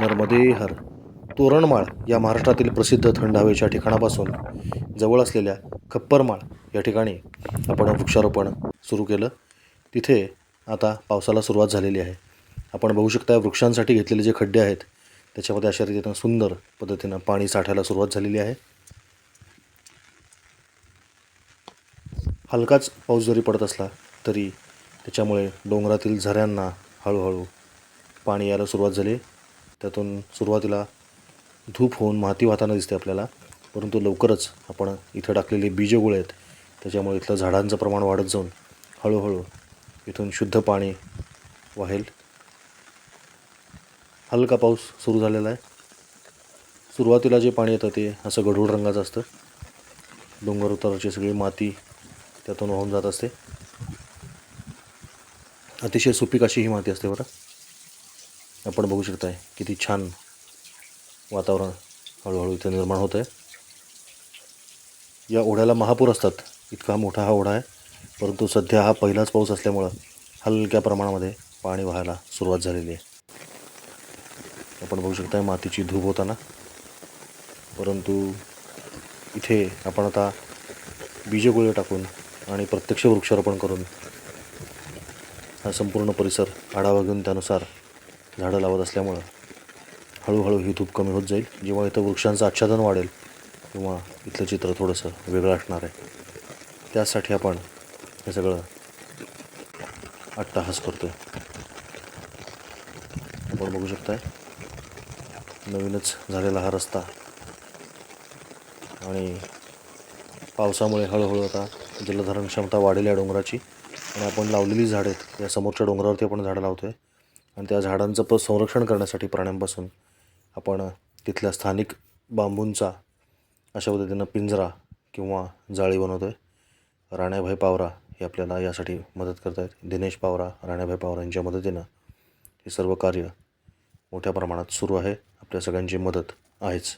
नर्मदे हर तोरणमाळ या महाराष्ट्रातील प्रसिद्ध थंड हवेच्या ठिकाणापासून जवळ असलेल्या खप्परमाळ या ठिकाणी आपण वृक्षारोपण सुरू केलं. तिथे आता पावसाला सुरुवात झालेली आहे. आपण बघू शकता वृक्षांसाठी घेतलेले जे खड्डे आहेत त्याच्यामध्ये अशा रीतीनं सुंदर पद्धतीनं पाणी साठायला सुरुवात झालेली आहे. हलकाच पाऊस जरी पडत असला तरी त्याच्यामुळे डोंगरातील झऱ्यांना हळूहळू पाणी यायला सुरुवात झाली. त्यातून सुरुवातीला धूप होऊन माती वाहताना दिसते आपल्याला परंतु लवकरच आपण इथं टाकलेले बीजगुळे आहेत त्याच्यामुळे इथलं झाडांचं प्रमाण वाढत जाऊन हळूहळू इथून शुद्ध पाणी वाहेल. हलका पाऊस सुरू झालेला आहे. सुरुवातीला जे पाणी येतं ते असं गढूळ रंगाचं असतं. डोंगर उताराची सगळी माती त्यातून वाहून जात असते. अतिशय सुपीक अशी ही माती असते बरं. आपण बघू शकताय किती छान वातावरण हळूहळू इथे निर्माण होतं आहे या ओढ्याला महापूर असतात. इतका मोठा हा ओढा आहे. परंतु सध्या हा पहिलाच पाऊस असल्यामुळं हलक्या प्रमाणामध्ये पाणी व्हायला सुरुवात झालेली आहे. आपण बघू शकताय मातीची धूप होताना. परंतु इथे आपण आता बीजगोळे टाकून आणि प्रत्यक्ष वृक्षारोपण करून हा संपूर्ण परिसर आढावा घेऊन त्यानुसार झाडं लावत असल्यामुळं हळूहळू ही धूप कमी होत जाईल. जेव्हा इथं वृक्षांचं आच्छादन वाढेल तेव्हा इथलं चित्र थोडंसं वेगळं असणार आहे. त्यासाठी आपण हे सगळं अट्टाहास करतो आहे आपण बघू शकताय नवीनच झालेला हा रस्ता आणि पावसामुळे हळूहळू आता जलधारण क्षमता वाढेल या डोंगराची. आणि आपण लावलेली झाडं आहेत या समोरच्या डोंगरावरती आपण झाडं लावतो आहे आणि त्या झाडांचं प संरक्षण करण्यासाठी प्राण्यांपासून आपण तिथल्या स्थानिक बांबूंचा अशा पद्धतीनं पिंजरा किंवा जाळी बनवतो आहे राण्याभाई पावरा हे आपल्याला यासाठी मदत करत आहेत दिनेश पावरा राण्याभाई पावरा यांच्या मदतीनं हे सर्व कार्य मोठ्या प्रमाणात सुरू आहे. आपल्या सगळ्यांची मदत आहेच.